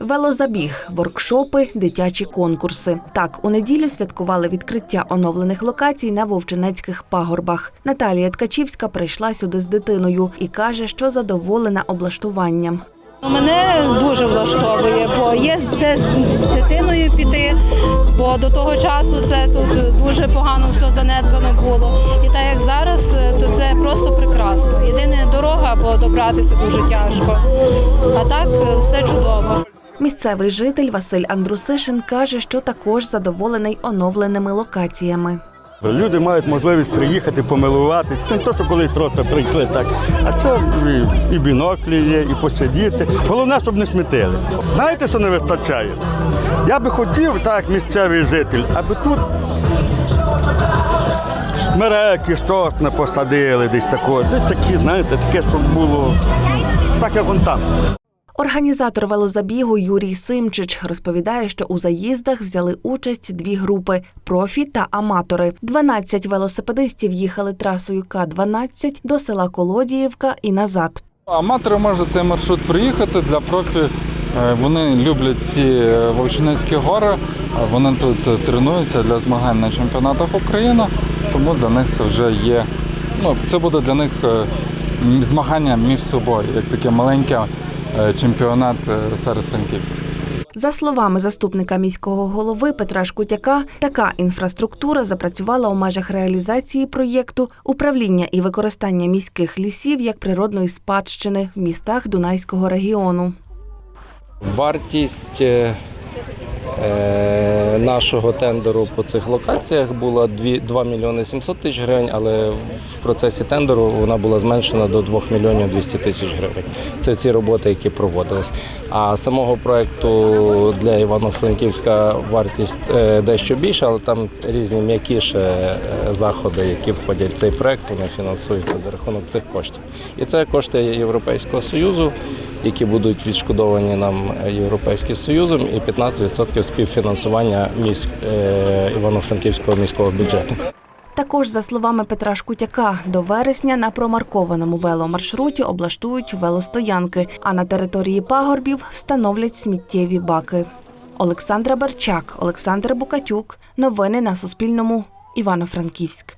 Велозабіг, воркшопи, дитячі конкурси. Так, у неділю святкували відкриття оновлених локацій на Вовчинецьких пагорбах. Наталія Ткачівська прийшла сюди з дитиною і каже, що задоволена облаштуванням. Мене дуже влаштовує, бо є де з дитиною піти, бо до того часу це тут дуже погано все занедбано було. І так як зараз, е, то це просто прекрасно. Єдине дорога, бо добратися дуже тяжко. А так е, все чудово. Місцевий житель Василь Андрусишин каже, що також задоволений оновленими локаціями. Люди мають можливість приїхати, помилувати. Не то, що колись просто прийшли так. А це і, біноклі є, і посидіти. Головне, щоб не смітили. Знаєте, що не вистачає? Я би хотів, так місцевий житель, аби тут смереки, щось посадили, десь такого. Десь такі, знаєте, таке, щоб було так, як вон там. Організатор велозабігу Юрій Симчич розповідає, що у заїздах взяли участь дві групи профі та аматори. 12 велосипедистів їхали трасою К-12 до села Колодіївка і назад. Аматори можуть цей маршрут проїхати для профі. е, Вони люблять ці е, Вовчинецькі гори. Вони тут е, тренуються для змагань на чемпіонатах України, тому для них це вже є. Ну, це буде для них змагання між собою, як таке маленьке чемпіонат е, серед франківських. За словами заступника міського голови Петра Шкутяка, така інфраструктура запрацювала у межах реалізації проєкту управління і використання міських лісів як природної спадщини в містах Дунайського регіону. Вартість е, е, нашого тендеру по цих локаціях була 2, 2 мільйони 700 тисяч гривень, але в процесі тендеру вона була зменшена до 2 мільйонів 200 тисяч гривень. Це ці роботи, які проводились. А самого проекту для Івано-Франківська вартість е, дещо більша, але там різні м'якіші е, заходи, які входять в цей проект, вони фінансуються за рахунок цих коштів. І це кошти Європейського Союзу, які будуть відшкодовані нам Європейським Союзом, і 15% співфінансування міськ е, Івано-Франківського міського бюджету. Також, за словами Петра Шкутяка, до вересня на промаркованому веломаршруті облаштують велостоянки, а на території пагорбів встановлять сміттєві баки. Олександра Барчак, Олександр Букатюк. Новини на Суспільному. Івано-Франківськ.